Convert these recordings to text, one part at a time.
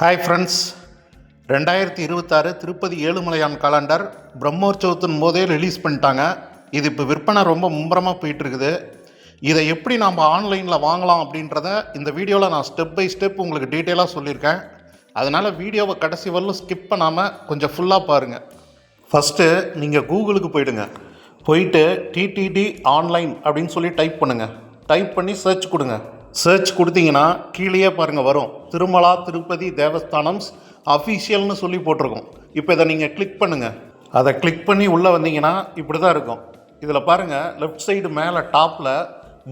Hi friends ரெண்டாயிரத்தி இருபத்தாறு Tirupati Ezhumalaiyan calendar பிரம்மோற்சவத்தின் போதே ரிலீஸ் பண்ணிட்டாங்க. இது இப்போ விற்பனை ரொம்ப மும்முரமாக போயிட்டு இருக்குது இதை எப்படி நாம் ஆன்லைனில் வாங்கலாம் அப்படின்றத இந்த வீடியோவில் நான் ஸ்டெப் பை ஸ்டெப் உங்களுக்கு டீட்டெயிலாக சொல்லியிருக்கேன். அதனால் வீடியோவை கடைசி வரலும் ஸ்கிப் பண்ணாமல் கொஞ்சம் ஃபுல்லாக பாருங்கள் ஃபஸ்ட்டு நீங்கள் கூகுளுக்கு போயிடுங்க. போயிட்டு டிடிடி ஆன்லைன் அப்படின்னு சொல்லி டைப் பண்ணுங்கள் டைப் பண்ணி சர்ச் கொடுங்க. சர்ச் கொடுத்தீங்கன்னா கீழேயே பாருங்கள் வரும். திருமலா திருப்பதி தேவஸ்தானம்ஸ் அஃபீஷியல்னு சொல்லி போட்டிருக்கோம். இப்போ இதை நீங்கள் கிளிக் பண்ணுங்கள் அதை கிளிக் பண்ணி உள்ளே வந்தீங்கன்னா இப்படி தான் இருக்கும். இதில் பாருங்கள் லெஃப்ட் சைடு மேலே டாப்பில்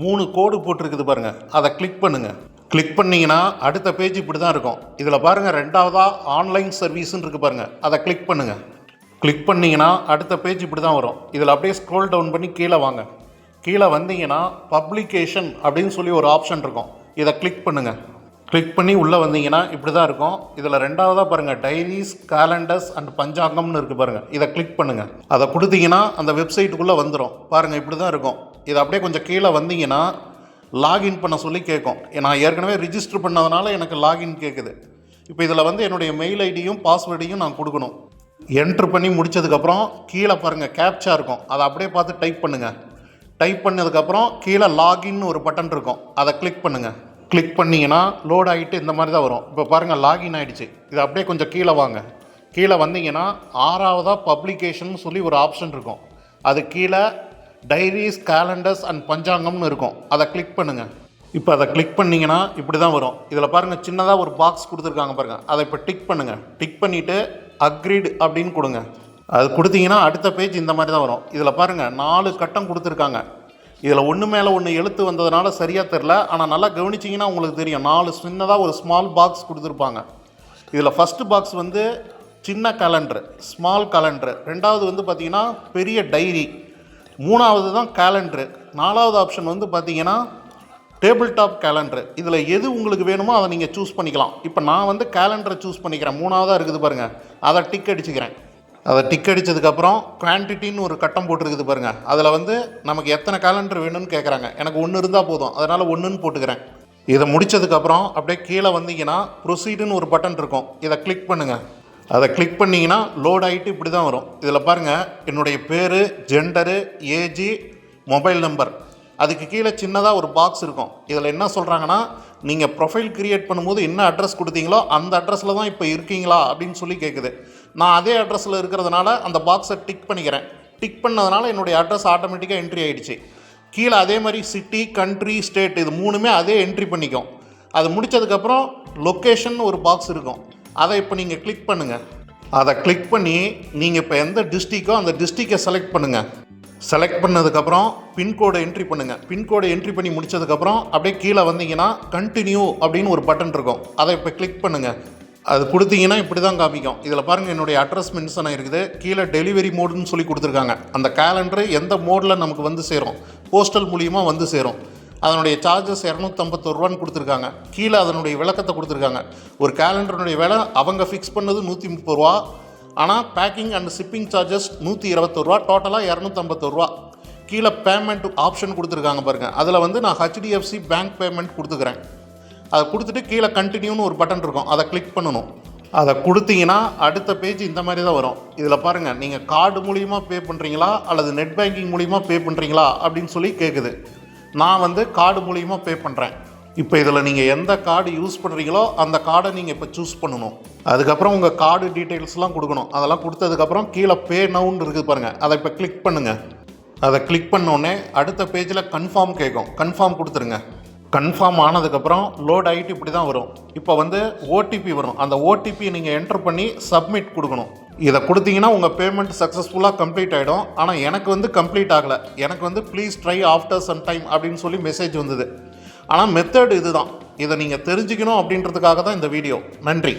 மூணு கோடு போட்டிருக்குது பாருங்கள் அதை கிளிக் பண்ணுங்கள் கிளிக் பண்ணிங்கன்னா அடுத்த பேஜ் இப்படி தான் இருக்கும். இதில் பாருங்கள் ரெண்டாவதாக ஆன்லைன் சர்வீஸ்ன்னு இருக்குது பாருங்கள் அதை கிளிக் பண்ணுங்கள் கிளிக் பண்ணிங்கன்னா அடுத்த பேஜ் இப்படி தான் வரும். இதில் அப்படியே ஸ்க்ரோல் டவுன் பண்ணி கீழே வாங்க. கீழே வந்தீங்கன்னா பப்ளிகேஷன் அப்படின்னு சொல்லி ஒரு ஆப்ஷன் இருக்கும். இதை கிளிக் பண்ணுங்கள் கிளிக் பண்ணி உள்ளே வந்தீங்கன்னா இப்படி தான் இருக்கும். இதில் ரெண்டாவதாக பாருங்கள் டைரிஸ் கேலண்டர்ஸ் அண்ட் பஞ்சாங்கம்னு இருக்குது பாருங்கள் இதை கிளிக் பண்ணுங்கள் அதை கொடுத்தீங்கன்னா அந்த வெப்சைட்டுக்குள்ளே வந்துடும் பாருங்கள் இப்படி தான் இருக்கும். இதை அப்படியே கொஞ்சம் கீழே வந்தீங்கன்னா லாகின் பண்ண சொல்லி கேட்கும். நான் ஏற்கனவே ரிஜிஸ்டர் பண்ணதுனால எனக்கு லாகின் கேட்குது. இப்போ இதில் வந்து என்னுடைய மெயில் ஐடியும் பாஸ்வேர்டையும் நான் கொடுக்கணும். என்ட்ரு பண்ணி முடிச்சதுக்கப்புறம் கீழே பாருங்கள் கேப்ச்சா இருக்கும். அதை அப்படியே பார்த்து டைப் பண்ணுங்கள் டைப் பண்ணதுக்கப்புறம் கீழே லாகின்னு ஒரு பட்டன் இருக்கும். அதை கிளிக் பண்ணுங்கள் கிளிக் பண்ணிங்கன்னா லோட் ஆகிட்டு இந்த மாதிரி தான் வரும். இப்போ பாருங்கள் லாகின் ஆகிடுச்சு இது அப்படியே கொஞ்சம் கீழே வாங்க. கீழே வந்தீங்கன்னா ஆறாவதாக பப்ளிகேஷன் சொல்லி ஒரு ஆப்ஷன் இருக்கும். அது கீழே டைரிஸ் கேலண்டர்ஸ் அண்ட் பஞ்சாங்கம்னு இருக்கும். அதை கிளிக் பண்ணுங்கள் இப்போ அதை கிளிக் பண்ணிங்கன்னா இப்படி தான் வரும். இதில் பாருங்கள் சின்னதாக ஒரு பாக்ஸ் கொடுத்துருக்காங்க பாருங்கள் அதை இப்போ டிக் பண்ணுங்கள் டிக் பண்ணிவிட்டு அக்ரிட் அப்படின்னு கொடுங்க. அது கொடுத்தீங்கன்னா அடுத்த பேஜ் இந்த மாதிரி தான் வரும். இதில் பாருங்கள் நாலு கட்டம் கொடுத்துருக்காங்க. இதில் ஒன்று மேலே ஒன்று எழுத்து வந்ததுனால சரியாக தெரில ஆனால் நல்லா கவனிச்சிங்கன்னா உங்களுக்கு தெரியும். நாலு சின்னதாக ஒரு ஸ்மால் பாக்ஸ் கொடுத்துருப்பாங்க. இதில் ஃபஸ்ட்டு பாக்ஸ் வந்து சின்ன கேலண்டர் ஸ்மால் கேலண்டர் ரெண்டாவது வந்து பார்த்திங்கன்னா பெரிய டைரி மூணாவது தான் கேலண்டரு நாலாவது ஆப்ஷன் வந்து பார்த்தீங்கன்னா டேபிள் டாப் கேலண்டர் இதில் எது உங்களுக்கு வேணுமோ அதை நீங்கள் சூஸ் பண்ணிக்கலாம். இப்போ நான் வந்து கேலண்டரை சூஸ் பண்ணிக்கிறேன். மூணாவதாக இருக்குது பாருங்கள் அதை டிக் அடிச்சுக்கிறேன். அதை டிக் அடித்ததுக்கப்புறம் குவான்டிட்டின்னு ஒரு கட்டம் போட்டிருக்குது பாருங்கள் அதில் வந்து நமக்கு எத்தனை கேலண்டர் வேணும்னு கேட்குறாங்க எனக்கு ஒன்று இருந்தால் போதும். அதனால் ஒன்றுன்னு போட்டுக்கிறேன். இதை முடித்ததுக்கப்புறம் அப்படியே கீழே வந்தீங்கன்னா ப்ரொசீடுன்னு ஒரு பட்டன் இருக்கும். இதை கிளிக் பண்ணுங்கள் அதை கிளிக் பண்ணிங்கன்னா லோட் ஆகிட்டு இப்படி தான் வரும். இதில் பாருங்கள் என்னுடைய பேர் ஜெண்டரு ஏஜி மொபைல் நம்பர் அதுக்கு கீழே சின்னதாக ஒரு பாக்ஸ் இருக்கும். இதில் என்ன சொல்கிறாங்கன்னா நீங்கள் ப்ரொஃபைல் க்ரியேட் பண்ணும்போது என்ன அட்ரஸ் கொடுத்தீங்களோ அந்த அட்ரஸில் தான் இப்போ இருக்கீங்களா அப்படின்னு சொல்லி கேட்குது நான் அதே அட்ரஸில் இருக்கிறதுனால அந்த பாக்ஸை டிக் பண்ணிக்கிறேன். டிக் பண்ணதுனால என்னுடைய அட்ரஸ் ஆட்டோமேட்டிக்காக என்ட்ரி ஆகிடுச்சு கீழே அதே மாதிரி சிட்டி கண்ட்ரி ஸ்டேட் இது மூணுமே அதே என்ட்ரி பண்ணிக்கும். அது முடித்ததுக்கப்புறம் லொக்கேஷன் ஒரு பாக்ஸ் இருக்கும். அதை இப்போ நீங்கள் கிளிக் பண்ணுங்கள் அதை கிளிக் பண்ணி நீங்கள் இப்போ எந்த டிஸ்ட்ரிக்கோ அந்த டிஸ்ட்ரிக்கை செலக்ட் பண்ணுங்கள் செலக்ட் பண்ணதுக்கப்புறம் பின்கோடை என்ட்ரி பண்ணுங்கள் பின்கோடை என்ட்ரி பண்ணி முடிச்சதுக்கப்புறம் அப்படியே கீழே வந்தீங்கன்னா கண்டினியூ அப்படின்னு ஒரு பட்டன் இருக்கும். அதை இப்போ கிளிக் பண்ணுங்கள் அது கொடுத்தீங்கன்னா இப்படி தான் காமிக்கும். இதில் பாருங்கள் என்னுடைய அட்ரஸ் மென்ஷன் ஆகிருக்குது கீழே டெலிவரி மோடுன்னு சொல்லி கொடுத்துருக்காங்க. அந்த கேலண்டர் எந்த மோடில் நமக்கு வந்து சேரும்? போஸ்டல் மூலியமாக வந்து சேரும். அதனுடைய சார்ஜஸ் இரநூத்தம்பத்தோரு ரூபான்னு கொடுத்துருக்காங்க. கீழே அதனுடைய விளக்கத்தை கொடுத்துருக்காங்க. ஒரு கேலண்டருடைய விலை அவங்க ஃபிக்ஸ் பண்ணது நூற்றி முப்பது ரூபா. ஆனால் பேக்கிங் அண்ட் ஷிப்பிங் சார்ஜஸ் நூற்றி இருபத்தோரு ரூபா டோட்டலாக இரநூத்தம்பத்தோரு ரூபா. கீழே பேமெண்ட் ஆப்ஷன் கொடுத்துருக்காங்க பாருங்கள் அதில் வந்து நான் ஹெச்டிஎஃப்சி பேங்க் பேமெண்ட் கொடுத்துக்கிறேன். அதை கொடுத்துட்டு கீழே கண்டினியூன்னு ஒரு பட்டன் இருக்கும். அதை கிளிக் பண்ணணும். அதை கொடுத்தீங்கன்னா அடுத்த பேஜ் இந்த மாதிரி தான் வரும். இதில் பாருங்கள் நீங்கள் கார்டு மூலியமாக பே பண்ணுறீங்களா அல்லது நெட் பேங்கிங் மூலியமாக பே பண்ணுறீங்களா அப்படின்னு சொல்லி கேட்குது நான் வந்து கார்டு மூலிமா பே பண்ணுறேன் இப்போ இதில் நீங்கள் எந்த கார்டு யூஸ் பண்ணுறீங்களோ அந்த கார்டை நீங்கள் இப்போ சூஸ் பண்ணணும். அதுக்கப்புறம் உங்கள் கார்டு டீட்டெயில்ஸ்லாம் கொடுக்கணும். அதெல்லாம் கொடுத்ததுக்கப்புறம் கீழே பே நவுன்னு இருக்குது பாருங்கள் அதை இப்போ கிளிக் பண்ணுங்கள் அதை கிளிக் பண்ணோடனே அடுத்த பேஜில் கன்ஃபார்ம் கேட்கும். கன்ஃபார்ம் கொடுத்துருங்க. கன்ஃபார்ம் ஆனதுக்கப்புறம் லோட் ஆகிட்டு இப்படி தான் வரும். இப்போ வந்து ஓடிபி வரும். அந்த ஓடிபி நீங்கள் என்டர் பண்ணி சப்மிட் கொடுக்கணும். இதை கொடுத்தீங்கன்னா உங்கள் பேமெண்ட் சக்ஸஸ்ஃபுல்லாக கம்ப்ளீட் ஆகிடும் ஆனால் எனக்கு வந்து கம்ப்ளீட் ஆகலை. எனக்கு வந்து please try after some time அப்படின்னு சொல்லி மெசேஜ் வந்தது. ஆனால் மெத்தட் இதுதான். இதை நீங்கள் தெரிஞ்சுக்கணும் அப்படின்றதுக்காக தான் இந்த வீடியோ நன்றி.